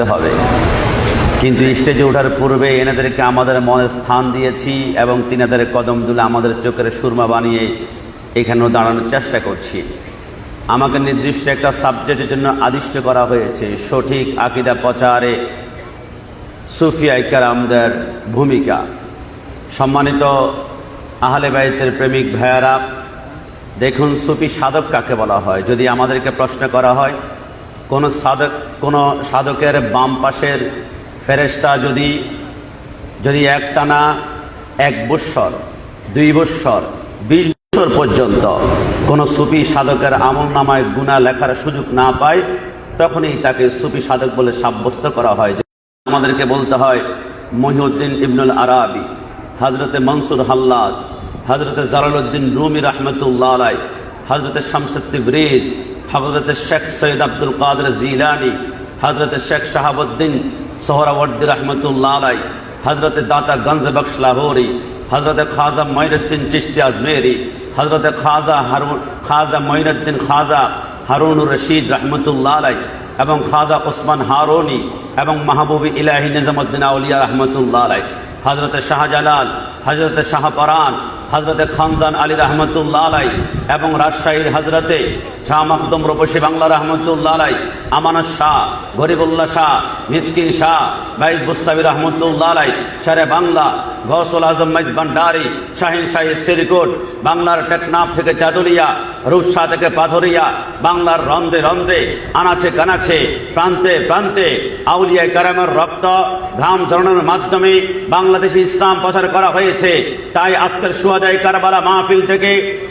দিতে হবে। কিন্তু স্টেজে ওঠার পূর্বে এনাদেরকে আমাদের মনে স্থান দিয়েছি এবং তিনাদের কদম তুলে আমাদের চোখের সুরমা বানিয়ে এখানেও দাঁড়ানোর চেষ্টা করছি। আমাকে নির্দিষ্ট একটা সাবজেক্টের জন্য আদিষ্ট করা হয়েছে। সঠিক আকিদা প্রচারে সুফিয়া ইকারামদের ভূমিকা। সম্মানিত আহলে বাইতের প্রেমিক ভাইয়ারা, দেখুন সুফি সাধক কাকে বলা হয়? যদি আমাদেরকে প্রশ্ন করা হয় কোন সাধক, কোন সাধকের বাম পাশের ফেরেস্তা যদি যদি একটানা এক বৎসর, দুই বৎসর, বিশ বছর পর্যন্ত কোনো সুফি সাধকের আমল নামায় গুণা লেখার সুযোগ না পায়, তখনই তাকে সুফি সাধক বলে সাব্যস্ত করা হয়। আমাদেরকে বলতে হয়, মহিউদ্দিন ইবনুল আরাবি হজরতে মনসুর হাল্লাজ হজরতে জালালউদ্দিন রুমি রহমতুল্লাহ আলাই হজরতে শামসুদ্দি ব্রিজ হজরতে শেখ সৈয়দ আব্দুল কাদের জিলানি হজরতে শেখ শাহাবুদ্দিন সোহরাওয়ার্দি রহমতুল্লাহ আলাই হজরতে দাতা গঞ্জ বক্স লাহোরি হজরতে খাজা মঈনুদ্দিন চিস্তি আজমেরি হজরতে খাজা হারুন, খাজা মঈনুদ্দিন খাজা হারুনুর রশিদ রহমতুল্লাহ আলাই এবং খাজা ওসমান হারোনি এবং মাহবুবি ইলাহি নিজামুদ্দিন আউলিয়া রহমতুল্লাহ আলাই হজরতে শাহজালাল হজরতে শাহপরান হজরতে খানজান আলী রহমতুল্লাহ আলাই এবং রাজশাহীর হজরতে শাহ মখদুম রূপসী বাংলা রহমতুল্লাহ আলাই আমানত শাহ, গরিবুল্লাহ শাহ, মিসকিন শাহ, বাইজ বুস্তাবি রহমতুল্লাহ আলাই শেরে বাংলা, গৌসুল আজম মাইজ ভান্ডারি, শাহিন শাহী সিরিকুট, বাংলার টেকনাফ থেকে চাদুলিয়া, রূপসা থেকে পাথরিয়া, বাংলার রন্ধে রন্ধে আনাছে কানাছে প্রান্তে প্রান্তে, আউলিয়া কারামের রক্ত, ঘাম ঝরণের মাধ্যমে বাংলাদেশে ইসলাম প্রচার করা হয়েছে। তাই আজকের সুয়াদাই কারবালা মাহফিল থেকে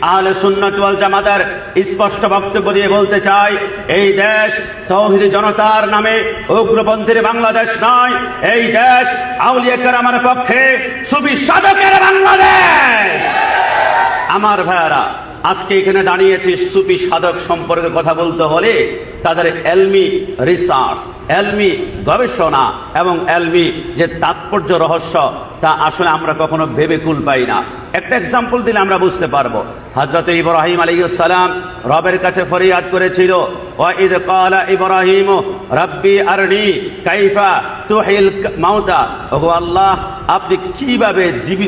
আহলে সুন্নত ওয়াল জামাতের স্পষ্ট বক্তব্য দিয়ে বলতে চাই, এই দেশ তৌহিদি জনতার নামে উগ্রপন্থীর বাংলাদেশ নয়, এই দেশ আউলিয়া আমার পক্ষে সুবি সাধকের বাংলাদেশ। আমার ভাইয়ারা আজকে এখানে দাঁড়িয়েছি সুফি সাধক সম্পর্কে কথা বলতে হলে তাদের এলমি রিসার্চ, এলমি গবেষণা এবং এলমি যে তাৎপর্য রহস্য, তা আসলে আমরা কখনো ভেবে কুল পাই না। একটা এক্সাম্পল দিলে আমরা বুঝতে পারব। হজরত ইব্রাহিম আলী সালাম রবের কাছে ফরিয়াদ করেছিল, ওয়াইদ কালা ইব্রাহিম রব্বি আরনি কাইফা তুহিল মাউতা। ওগো আল্লাহ আপনি কীভাবে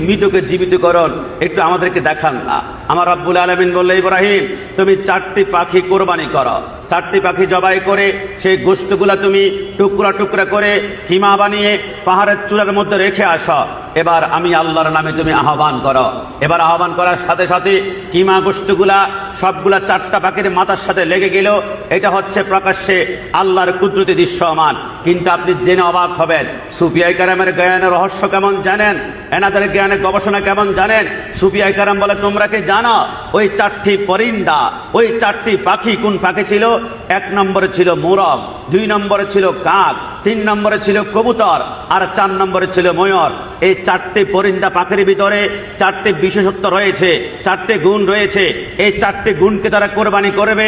মৃতকে জীবিত করুন? একটু আমাদেরকে দেখান। না আমার রব্বুল আলমিন বললে ইব্রাহিম, তুমি চারটি পাখি কোরবানি করো। চারটি পাখি জবাই করে সেই গোষ্ঠগুলা তুমি টুকরা টুকরা করে হিমা বানিয়ে পাহাড়ের চূড়ার মধ্যে রেখে আসো। এবার আমি আল্লাহর নামে তুমি আহ্বান করো। এবার আহ্বান করার সাথে সাথে কিমা গোষ্ঠগুলা সবগুলা চারটা পাখির মাথার সাথে লেগে গেল। এটা হচ্ছে প্রকাশ্যে আল্লাহর কুদরতি দৃশ্যমান। কিন্তু আপনি জেনে অবাক হবেন সুফিয়াই কারামের জ্ঞানের রহস্য কেমন জানেন? এনাদের জ্ঞানের গবেষণা কেমন জানেন? সুফিয়াই কারাম বলে, তোমরা কি জানো? ওই চারটি পরিন্দা, ওই চারটি পাখি কোন পাখি ছিল? এক নম্বরে ছিল মোরগ, দুই নম্বরে ছিল কাক, তিন নম্বরে ছিল কবুতর, আর চার নম্বরে ছিল ময়ূর। এই চারটি পরিন্দা পাখির ভিতরে চারটি বিশেষত্ব রয়েছে, চারটি গুণ রয়েছে। এই চারটি গুণকে তারা কোরবানি করবে।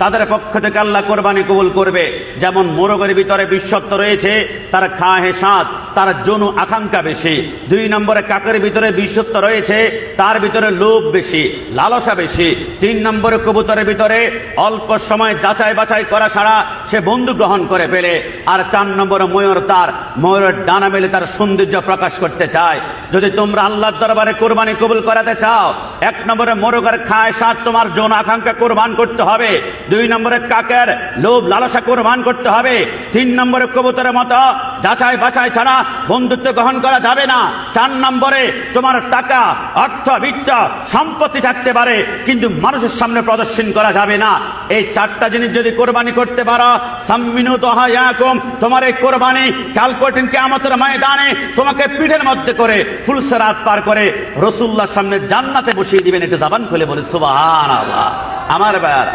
তাদের পক্ষ থেকে আল্লাহ কোরবানি কবুল করবে। যেমন মোরগের ভিতরে বিশ্বত্ব রয়েছে, তার খাহে সাত তার যৌন আকাঙ্ক্ষা বেশি। দুই নম্বরে কাকের ভিতরে বিশ্বত্ব রয়েছে, তার ভিতরে লোভ বেশি, লালসা বেশি। তিন নম্বরে কবুতরের ভিতরে অল্প সময় যাচাই বাছাই করা ছাড়া সে বন্ধু গ্রহণ করে পেলে আর চার নম্বর ময়ূর তার, ময়ূরের ডানা মেলে তার সৌন্দর্য প্রকাশ করতে চায়। যদি তোমরা আল্লাহর দরবারে কোরবানি কবুল করাতে চাও, এক নম্বরে মোরগের খায়, সাত তোমার যৌন আকাঙ্ক্ষা কোরবান করতে হবে, দুই নম্বরে কাকের লোভ লালসা কোরবান করতে হবে, তিন নম্বরে কবুতরের মতো যাচাই বাছাই ছাড়া বন্ধুত্ব গ্রহণ করা যাবে না, চার নম্বরে তোমার টাকা, অর্থ, বিত্ত, সম্পত্তি থাকতে পারে, কিন্তু মানুষের সামনে প্রদর্শন করা যাবে না। এই চারটা জিনিস যদি কোরবানি করতে পারো, সাম্মিনু তোহায়াকুম তোমার এই কোরবানি কাল কঠিন কেয়ামতের ময়দানে তোমাকে পিঠের মধ্যে করে ফুলসেরাত পার করে রসুল্লাহর সামনে জান্নাতে বসিয়ে দিবেন একটু জাবান খুলে বলে সুবাহান আল্লাহ আমার বেয়ার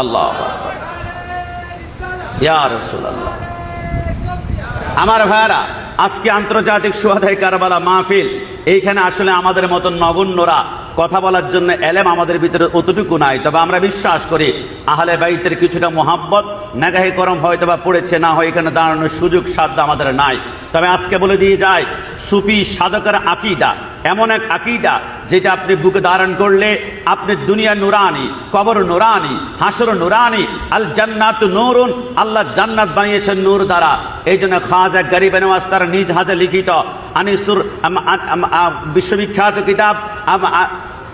আল্লাহ আমার ভাইয়ারা, আজকে আন্তর্জাতিক সুহাদাই কারবালা মাহফিল, এইখানে আসলে আমাদের মতন নগণ্যরা কথা বলার জন্য এলেম আমাদের ভিতরে অতটুকু নাই। তবে আমরা বিশ্বাস করি, আহলে বাইতের কিছুটা মোহাব্বত নাগাহি করম হয়তো বা পড়েছে, না হয় এখানে দাঁড়ানোর সুযোগ সাধ্য আমাদের নাই। তবে আজকে বলে দিয়ে যায়, সুফি সাধকের আকিদা, এমন এক আকিদা যেটা আপনি বুকে ধারণ করলে আপনি দুনিয়া নুরানি, কবর নুরানি, হাসর নুরানি, আল জান্নাত নূরুন, আল্লাহ জান্নাত বানিয়েছেন নূর দ্বারা। এই জন্য খাজা গরিব নওয়াজ তার নিজ হাতে লিখিত, আনিসুর বিশ্ববিখ্যাত কিতাব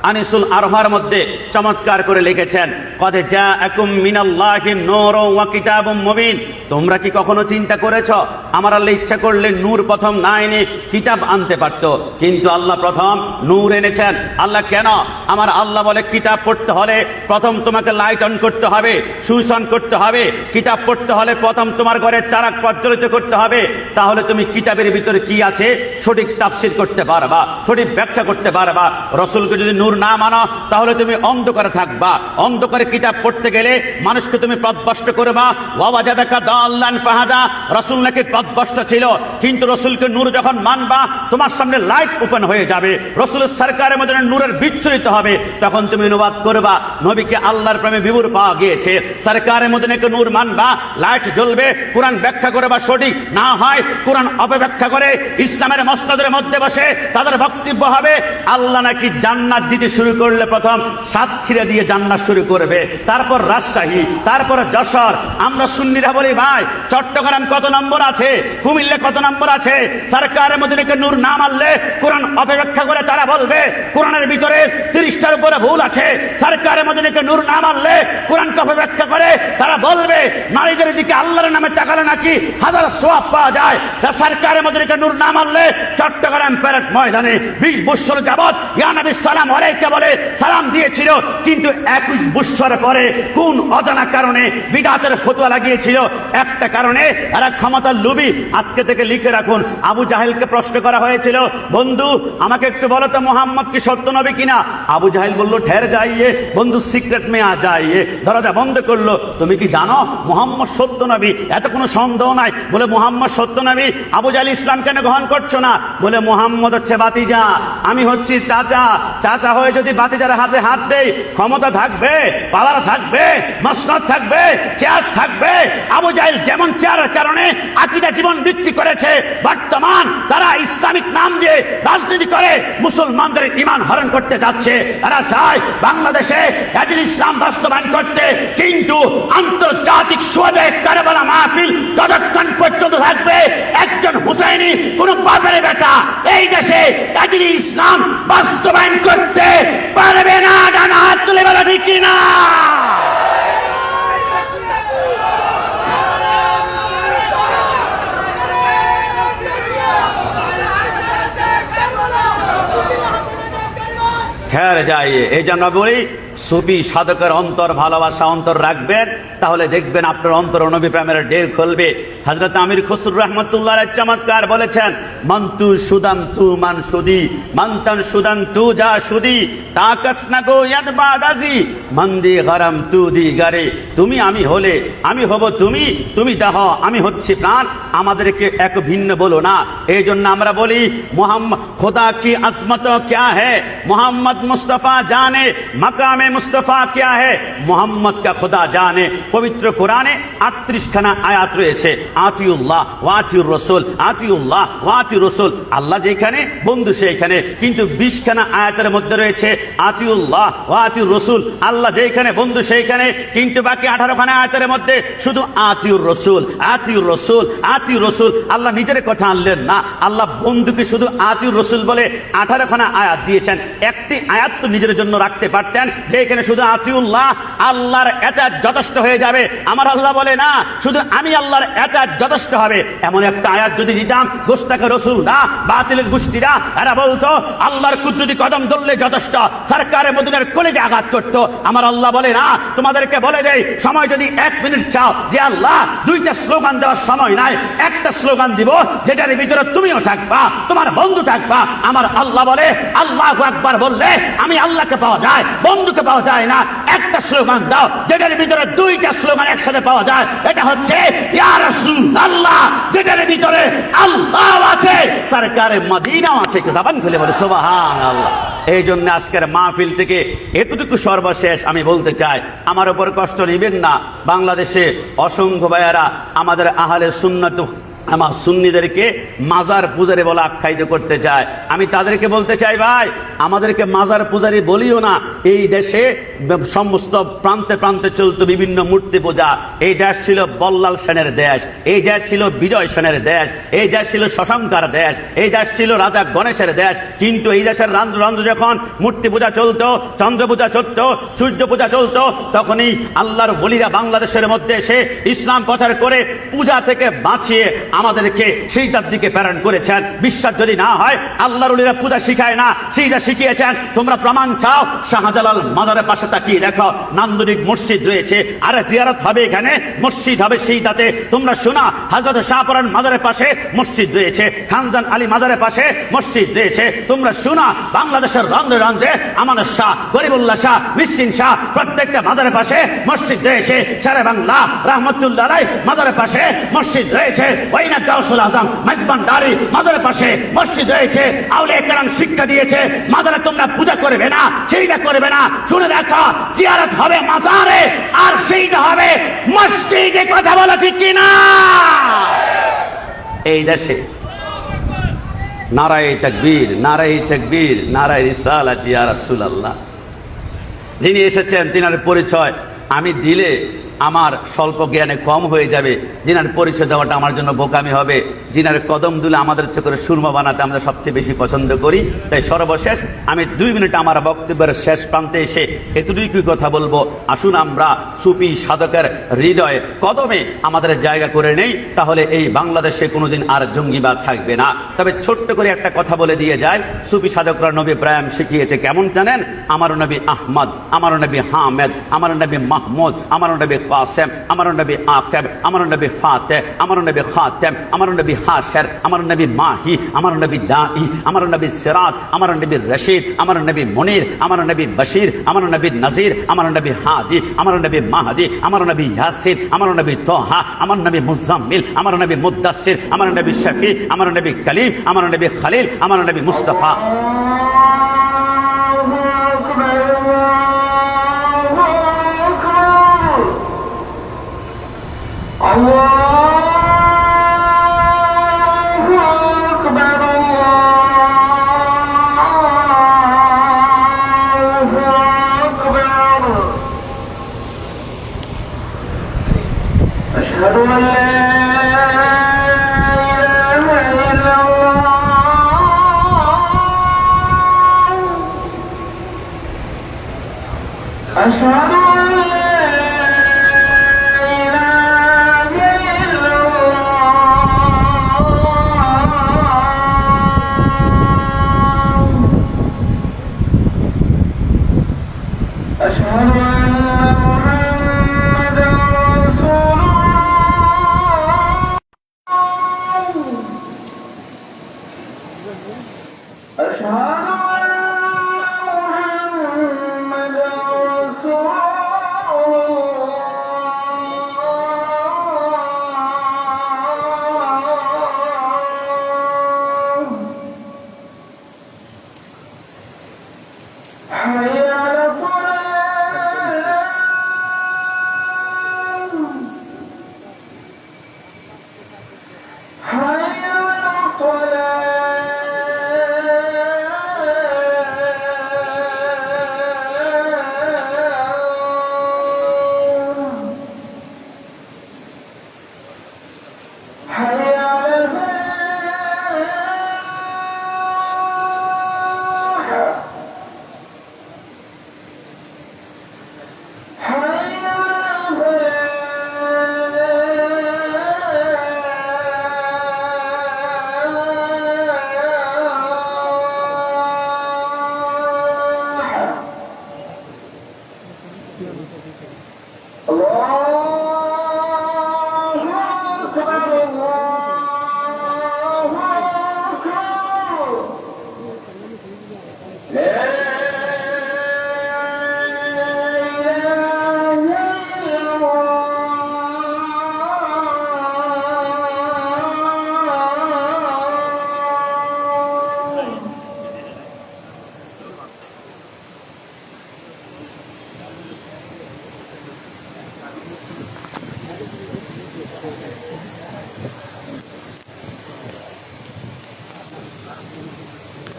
আনিসুল আরহার মধ্যে চমৎকার করে লিখেছেন, কদে যা একুম মিনাল্লাহি নূর ওয়া কিতাবুম মুবিন। তোমরা কি কখনো চিন্তা করেছ, আমার আল্লাহ ইচ্ছা করলে নূর প্রথম না এনে কিতাব আনতে পারত। কিন্তু আল্লাহ প্রথম নূর এনেছেন। আল্লাহ কেন? আমার আল্লাহ বলে, কিতাব পড়তে হলে প্রথম তোমাকে লাইট অন করতে হবে সুইচ অন করতে হবে। কিতাব পড়তে হলে প্রথম তোমার ঘরে চারাক প্রজ্বলিত করতে হবে। তাহলে তুমি কিতাবের ভিতরে কি আছে, সঠিক তাফসির করতে পারবা, সঠিক ব্যাখ্যা করতে পারবা। রসুলকে যদি নূর না মানো, তাহলে তুমি অন্ধকারে থাকবা। অন্ধকারে কিতাব পড়তে গেলে মানুষকে তুমি পথভ্রষ্ট করবা। বাবা জাদাকা দাল্লান ফাহাদা, রসুল নাকি পথভ্রষ্ট ছিল। কিন্তু রসুলকে নূর যখন মানবা, তোমার সামনে লাইট ওপেন হয়ে যাবে। রসুলের সরকারের মধ্যে নূরের বিচ্ছুরিত হবে। তখন তুমি অনুবাদ করবা, নবীকে আল্লাহর প্রেমে বিভুর পাওয়া গিয়েছে। সরকারের মধ্যে নাকি নূর মানবা, লাইট জ্বলবে, কোরআন ব্যাখ্যা করবা সঠিক না হয়, কোরআন অপব্যাখ্যা করে ইসলামের মস্তদের মধ্যে বসে তাদের বক্তব্য হবে, আল্লাহ নাকি জান্নাত দিতে শুরু করলে প্রথম সাতক্ষীরা দিয়ে জান্নাত শুরু করবে, তারপর রাজশাহী, তারপর যশোর। আমরা সুন্নিরা বলি, ভাই, চট্টগ্রাম কত নম্বর আছে? কুমিল্লা কত নম্বর আছে? সরকারের মধ্যে নূর না মানলে কোরআন অপব্যাখ্যা করে তারা বলবে, কোরআনের ভিতরে তিরিশটার উপরে ভুল আছে। সরকারের মধ্যে নূর না মানলে কোরআনকে অপব্যাখ্যা করে তারা বলবে, নারীদের দিকে আল্লাহর নামে তাকালে নাকি হাজার সোয়াব পাওয়া যায়? তা সরকারের মধ্যে নূর না মারলে চট্টগ্রাম প্যারেড ময়দানে বিশ বৎসর যাবৎ ইয়ানবী সালাম আলাইকে বলে সালাম দিয়েছিল, কিন্তু একুশ বৎসর পরে কোন অজানা কারণে বিদাতের ফতুয়া লাগিয়েছিল? একটা কারণে এরা ক্ষমতার লুবি আজকে থেকে লিখে রাখুন, আবু জাহেলকে প্রশ্ন করা হয়েছিল, বন্ধু, আমাকে একটু বলো তো মোহাম্মদ কি সত্য নবী কিনা? আবু জাহেল বলল ঠের যাইয়ে, বন্ধু, সিক্রেট মে আ যাইয়ে, দরজা বন্ধ করল। তুমি কি জানো, মোহাম্মদ সত্য নবী? এত কোনো সন্দেহ নাই। বলে, মোহাম্মদ সত্য নবী? আবু জাহেল ইসলাম কেন গ্রহণ করছ না? বলে, মোহাম্মদ হচ্ছে বাতিজা আমি হচ্ছি চাচা চাচা হয়ে যদি বাতিজার হাতে হাত দেই ক্ষমতা থাকবে, পালার থাকবে, মসনদ থাকবে, চেয়ার থাকবে। আবু জাহেল যেমন চেয়ারের কারণে আকিদা জীবন বিক্রি করেছে, বর্তমান তারা ইসলামিক নাম দিয়ে রাজনীতি করে, মুসলমানদের ইমান হরণ করতে যাচ্ছে। তারা চায় বাংলাদেশে এদিন ইসলাম বাস্তবায়ন করতে, কিন্তু আন্তর্জাতিক সোয়াদে কারবালা মাহফিল ততক্ষণ পর্যন্ত থাকবে। একজন হুসাইনি, কোন বাপের বেটা, এই দেশে এদিন ইসলাম বাস্তবায়ন করতে পারবে না ডানা হাত তুলে বেলা ঠিক কিনা? ঠের যায় এই জন্য বলি সুপি সাধকের অন্তর ভালোবাসা অন্তর রাখবেন, তাহলে দেখবেন আপনার অন্তর নবী প্রেমের ডের খুলবে। হজরত আমির খসুর রহমতুল্লাহ চমৎকার বলেছেন, মন্তু সুদাম তু মান সুদি, মন্তন সুদান তু যা সুদি গো বাদাজি, মন্দি গরম তু দি গারে। তুমি আমি হলে, আমি হব তুমি তুমি দাহ, আমি হচ্ছি প্রাণ, আমাদেরকে এক ভিন্ন বলো না। এই জন্য আমরা বলি, মোহাম্মদ খোদা কি আসমত, ক্যা মোহাম্মদ মুস্তফা জানে, মকামে মুস্তফা কিয়া হে মোহাম্মদ কা খুদা জানে পবিত্র কোরআনে আটত্রিশখানা আয়াত রয়েছে আতিউল্লাহ ওয়াতিউর রসুল আতিউল্লাহ ওয়াতিউর রসুল আল্লাহ যেখানে বন্ধু সেইখানে কিন্তু বিশখানা আয়াতের মধ্যে রয়েছে আতিউল্লাহ ওয়াতিউর রসুল আল্লাহ যেখানে বন্ধু সেইখানে কিন্তু বাকি আঠারোখানা আয়াতের মধ্যে শুধু আতিউর রসুল আতিউর রসুল আতিউর রসুল আল্লাহ নিজের কথা আনলেন না আল্লাহ বন্ধুকে শুধু আতিউর রসুল বলে আঠারোখানা আয়াত দিয়েছেন। একটি আয়াত তো নিজের জন্য রাখতে পারতেন যে এখানে শুধু আতিউল্লাহ, আল্লাহর এটা যথেষ্ট হয়ে যাবে। আমার আল্লাহ বলে, না, শুধু আমি আল্লাহর এটা যথেষ্ট হবে। এমন একটা আয়াত যদি দিতাম গোস্তাকে রসুল না বাতিলের গোষ্ঠীরা, এরা বলতো, আল্লাহর কুদ্রুতি কদম ধরলে যথেষ্ট সরকারের মদিনের কলেজে আঘাত করতো। আমার আল্লাহ বলে, না, তোমাদেরকে বলে দেয় সময় যদি এক মিনিট চাও, যে আল্লাহ দুইটা স্লোগান দেওয়ার সময় নাই, একটা স্লোগান দিব, যেটার ভিতরে তুমিও থাকবা, তোমার বন্ধু থাকবা। আমার আল্লাহ বলে, আল্লাহ একবার বললে আমি আল্লাহকে পাওয়া যায়, বন্ধুকে পাওয়া যায় না। একটা স্লোগান দাও, যেটার ভিতরে দুইটা স্লোগান একসাথে পাওয়া যায়। এটা হচ্ছে রাসূলুল্লাহ যেটার ভিতরে আল্লাহ আছে। সরকারে মদিনাও আছে জবান খুলে বলে, সুবহানাল্লাহ। এই জন্য আজকের মাহফিল থেকে এতটুকু সর্বশেষ আমি বলতে চাই, আমার ওপর কষ্ট নেবেন না। বাংলাদেশে অসংখ্য ভাইয়ারা আমাদের আহলে সুন্নত আমার সুন্নিদেরকে মাজার পূজারি বলে আখ্যায়িত করতে চায়। আমি তাদেরকে বলতে চাই, ভাই, আমাদেরকে মাজার পূজারি বলিও না। এই দেশে সমস্ত প্রান্তে প্রান্তে চলতো বিভিন্ন মূর্তি পূজা। এই দেশ ছিল বল্লাল সেনের দেশ, এই দেশ ছিল বিজয় সেনের দেশ, এই দেশ ছিল শশাঙ্কার দেশ, এই দেশ ছিল রাজা গণেশের দেশ। কিন্তু এই দেশের রান্দ্র রান্দ্র যখন মূর্তি পূজা চলতো, চন্দ্র পূজা চলতো, সূর্য পূজা চলতো, তখনই আল্লাহর বলিরা বাংলাদেশের মধ্যে এসে ইসলাম প্রচার করে পূজা থেকে বাঁচিয়ে আমাদেরকে সেইটার দিকে প্রেরণ করেছেন। বিশ্বাস যদি না হয়, আল্লাহর বলিরা পূজা শিখায় না, সেইটা শিখিয়েছেন। তোমরা প্রমাণ চাও, শাহজালাল মাজারের পাশে তাকিয়ে দেখো, নান্দনিক মসজিদ রয়েছে। আরে জিয়ারত হবে এখানে, মসজিদ হবে সেইটাতে। তোমরা শোনা হজরত শাহপুরান মাজারের পাশে মসজিদ রয়েছে, খানজান আলী মাজারের পাশে মসজিদ রয়েছে। তোমরা শোনা, বাংলাদেশের রন্ধ্রে রন্ধ্রে আমানের শাহ, গরিবুল্লাহ শাহ, মিসকিন শাহ, প্রত্যেকটা মাজারের পাশে মসজিদ রয়েছে। সারা বাংলা, রহমতুল্লাহ রায় মাজারের পাশে মসজিদ রয়েছে। গাউসুল আজম মেজবান দারি মাজারের পাশে মসজিদ রয়েছে। আউলে শিক্ষা দিয়েছে। মাজারে তোমরা পূজা করবে না করবে না। শুনে দেখো, জিয়ারত হবে মাজারে, আর হবে মসজিদে কথা বলা ঠিক কিনা? এই দেশে নারায় তকবীর নারায় তকবীর, নারায় রিসালাত ইয়া রাসূলুল্লাহ। যিনি এসেছেন, তিনার পরিচয় আমি দিলে আমার স্বল্প জ্ঞানে কম হয়ে যাবে। যিনার পরিচয় দেওয়াটা আমার জন্য বোকামি হবে। যিনার কদম দুলে আমাদের চোখের সুরমা বানাতে আমরা সবচেয়ে বেশি পছন্দ করি। তাই সর্বশেষ আমি দুই মিনিট আমার বক্তব্যের শেষ প্রান্তে এসে এতটুকুই কথা বলব। আসুন আমরা সুফি সাধকের হৃদয়ে কদমে আমাদের জায়গা করে নেই। তাহলে এই বাংলাদেশে কোনোদিন আর জঙ্গিবাদ থাকবে না। তবে ছোট্ট করে একটা কথা বলে দিয়ে যায়। সুফি সাধকরা নবী প্রায়াম শিখিয়েছে কেমন জানেন? আমার নবী আহমদ, আমার নবী হামেদ, আমার নবী মাহমুদ, আমার নবী কাসেম আমার নবী আকেব আমার নবী ফাতে আমার নবী খাতেম আমার নবী হাশের আমার নবী মাহি আমার নবী দাই আমার নবী সিরাজ আমার নবী রশিদ আমার নবী মনির আমার নবী বশির আমার নবী নজির আমার নবী হাদি আমার নবী মাহাদি আমার নবী ইয়াসির আমার নবী তোহা আমার নবী মুজাম্মিল আমার নবী মুদাসির আমার নবী শফি আমার নবী কলিম আমার নবী খলিল আমার নবী মুস্তফা 阿弥。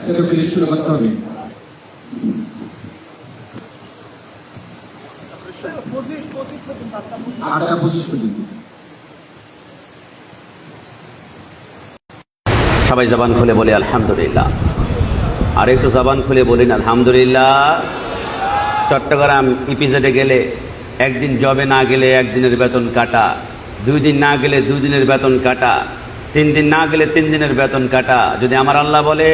ততক্ষণে শুরু করতে হবে। সবাই জবান খুলে বলে আলহামদুলিল্লাহ। আর একটু জবান খুলে বলিন আলহামদুলিল্লাহ। চট্টগ্রাম ইপিজেডে গেলে একদিন জবে না গেলে একদিনের বেতন কাটা, দুই দিন না গেলে দুই দিনের বেতন কাটা তিন দিন না গেলে তিন দিনের বেতন কাটা। যদি আমার আল্লাহ বলে,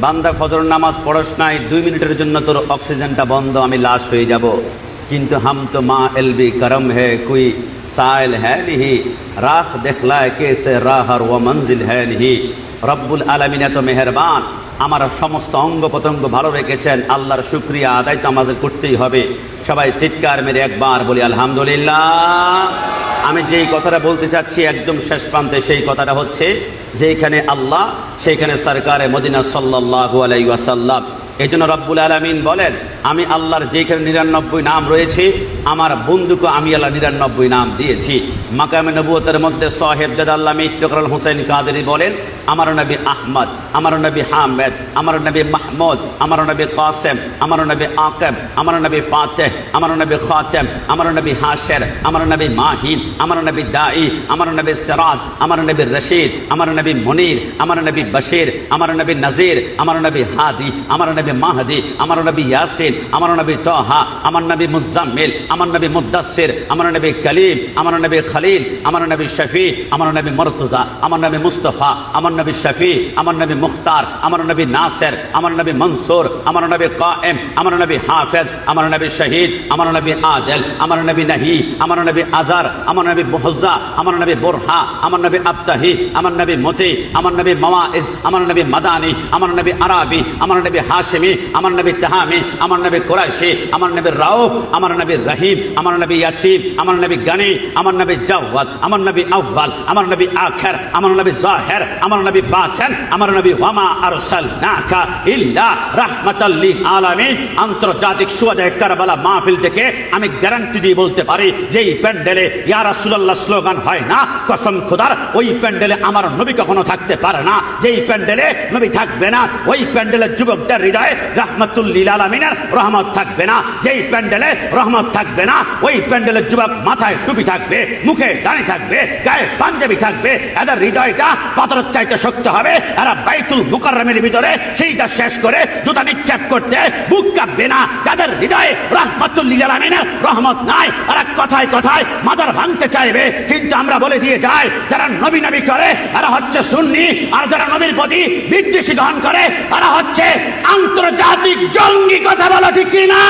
বান্দা, ফজর নামাজ পড়স নাই, দুই মিনিটের জন্য তোর অক্সিজেনটা বন্ধ, আমি লাশ হয়ে যাব। কিন্তু হাম তো মা এলবি করম হে, কুই সাইল হ্যাঁ নিহি। রাখ দেখলায় কেসে রাহার ও মঞ্জিল হ্যাঁ রব্বুল আলমিন এত মেহরবান। আমার সমস্ত অঙ্গ প্রত্যঙ্গ ভালো রেখেছেন, আল্লাহর শুক্রিয়া আদায় তো আমাদের করতেই হবে। সবাই চিৎকার মেরে একবার বলি, আলহামদুলিল্লাহ। আমি যেই কথাটা বলতে চাচ্ছি, একদম শেষ প্রান্তে সেই কথাটা হচ্ছে যেখানে আল্লাহ, সেইখানে সরকারে মদিনা সাল্লাহ আলাই ওয়াসাল্লাম। এই জন্য রব্বুল আলমিন বলেন, আমি আল্লাহর যেখানে নিরানব্বই নাম রয়েছে আমার বন্ধুকে আমি আল্লাহ নিরানব্বই নাম দিয়েছি মাকামে নবুয়তের মধ্যে সাহেব জাদাল্লাহ ইফতকর হোসেন কাদেরি বলেন আমার নবী আহমদ আমার নবী হামেদ আমার নবী মাহমুদ আমার নবী কাসেম আমার নবী আকেব আমার নবী ফাতেহ আমার নবী খাতেম আমার নবী হাশের আমার নবী মাহিন আমার নবী দাই আমার নবী সিরাজ আমার নবী রশিদ আমার নবী মনির আমার নবী বশির আমার নবী নজির আমার নবী হাদি আমার নবী মাহদি আমার নবী ইয়াসিন আমার নবী তোহা আমার নবী মুজাম্মিল আমার নবী মুদাসির আমার নবী কলিম আমার নবী খলিল আমার নবী শফি আমার নবী মর্তুজা আমার নবী মুস্তফা আমার নবী শফি আমার নবী মুখতার আমার নবী নাসের আমার নবী মনসুর আমার নবী কায়েম আমার নবী হাফেজ আমার নবী শহীদ আমার নবী আদেল আমার নবী নাহি আমার নবী আজার আমার নবী বহুজা আমার নবী বোরহা আমার নবী আবতাহি আমার নবী মতি আমার নবী মওয়াইজ আমার নবী মাদানি আমার নবী আরাবি আমার নবী হাশিমি আমার নবী তাহামি আমার নবী কুরাইশি আমার নবী রাউফ আমার নবী রহিম আমার নবী ইয়াতিব আমার নবী গানি, আমার নবী জাওয়াদ, আমার নবী আউ্বাল আমার নবী আখের, আমার নবী জাহের, আমার নবী বাথেন আমার নবী ওয়ামা আরসালনাকা ইল্লা রাহমাতাল লিল আন্তর্জাতিক কারবালা মাহফিল থেকে আমি গ্যারান্টি দিয়ে বলতে পারি যে এই প্যান্ডেলে ইয়া রাসূলুল্লাহ স্লোগান হয় না, কসম খোদার, ওই প্যান্ডেলে আমার নবী কখনো থাকতে পারে না। যেই প্যান্ডেলে নবী থাকবে না, ওই প্যান্ডেলের যুবকদের হৃদয়ে রাহমাতুল্লিল আলামিনের রহমত থাকবে না। যেই প্যান্ডেলে রহমত থাকবে না। ওই প্যান্ডেলের যুবক মাথায় টুপি থাকবে, মুখে দাঁড়ি থাকবে, গায়ে পাঞ্জাবি থাকবে। এদের হৃদয়টা পাথরের চাইতে শক্ত হবে। এরা বাইতুল মুকাররমের ভিতরে সেইটা শেষ করে জুতা নিক্ষেপ করতে বুক কাঁপবে না। যাদের হৃদয়ে রাহমাতুল্লিল আলামিনের রহমত নাই, এরা কথায় কথায় মাদার ভাঙতে চাইবে। কিন্তু আমরা বলে দিয়ে যাই, যারা নবী নবী করে, এরা হচ্ছে সুন্নি। আর যারা নবীর প্রতি বিদ্বেষী গ্রহণ করে, এরা হচ্ছে আন্তর্জাতিক জঙ্গি কথা বলা ঠিক কিনা?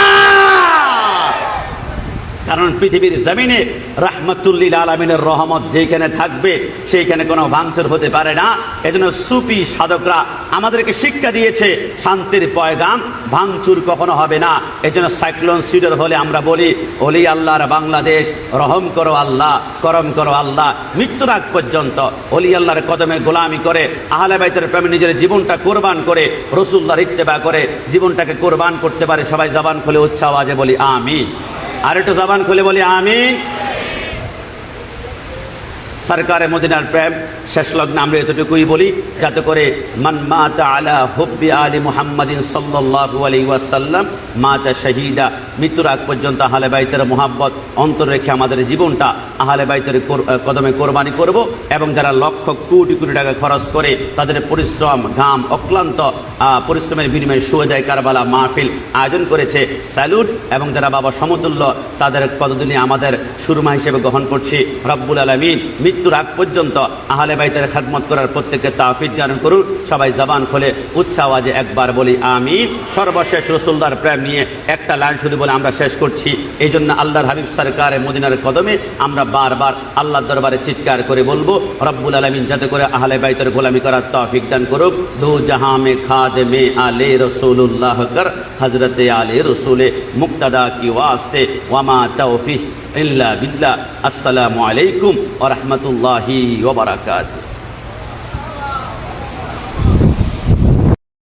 কারণ পৃথিবীর জমিনে রাহমাতুল্লিল আলমিনের রহমত যেখানে থাকবে, সেইখানে কোনো ভাঙচুর হতে পারে না। এজন্য সুপি সাধকরা আমাদেরকে শিক্ষা দিয়েছে, শান্তির পয়গাম ভাঙচুর কখনো হবে না। এজন্য সাইক্লোন সিডর হলে আমরা বলি অলি আল্লাহর বাংলাদেশ, রহম করো আল্লাহ, করম করো আল্লাহ। মৃত্যুর আগ পর্যন্ত অলি আল্লাহর কদমে গোলামি করে, আহলে বাইতের প্রেমে নিজের জীবনটা কোরবান করে রসুল্লাহর ইত্তেবা করে, জীবনটাকে কোরবান করতে পারে সবাই জবান খুলে উৎসাহ আজে বলি আমি আর একটু জবান খুলে বলি আমি সরকারে মদিনার প্রেম, শেষ লগ্নে আমরা এতটুকুই বলি, যাতে করে মাতা আলা আলী সাল্লাল্লাহু আলাইহি ওয়াসাল্লাম, মাতা মৃত্যুর আগ পর্যন্ত আহলে বাইতের মোহাব্বত অন্তর রেখে আমাদের জীবনটা আহলে বাইতের কদমে কোরবানি করব এবং যারা লক্ষ কোটি কোটি টাকা খরচ করে তাদের পরিশ্রম, ঘাম অক্লান্ত পরিশ্রমের বিনিময়ে সুয়েদায় কারবালা মাহফিল আয়োজন করেছে। স্যালুট এবং যারা বাবা সমতুল্য, তাদের কতদিনই আমাদের সুরমা হিসেবে গ্রহণ করছি। রব্বুল আলমিন মৃত্যুর আগ পর্যন্ত আহলে বাইতের খাদমত করার প্রত্যেককে তাফিদ জ্ঞান করুন। সবাই জবান খোলে উৎসাহ আজে একবার বলি আমি সর্বশেষ রসুলদার প্রেম নিয়ে একটা লাইন শুধু বলে আমরা শেষ করছি। এই জন্য আল্লাহর হাবিব সরকার মদিনার কদমে আমরা বারবার আল্লাহর দরবারে চিৎকার করে বলব, রব্বুল আলমিন যাতে করে আহলে বাইতের গোলামি করার তৌফিক দান করুক। দু জাহাঁ মে খাদ মে আলে রসুল্লাহ কর হজরত আলে রসুলে মুক্তদা কি ওয়াস্তে ওয়ামা তৌফিক। ইল্লা বিল্লাহ। আসসালামু আলাইকুম ওয়া রাহমাতুল্লাহি ওয়া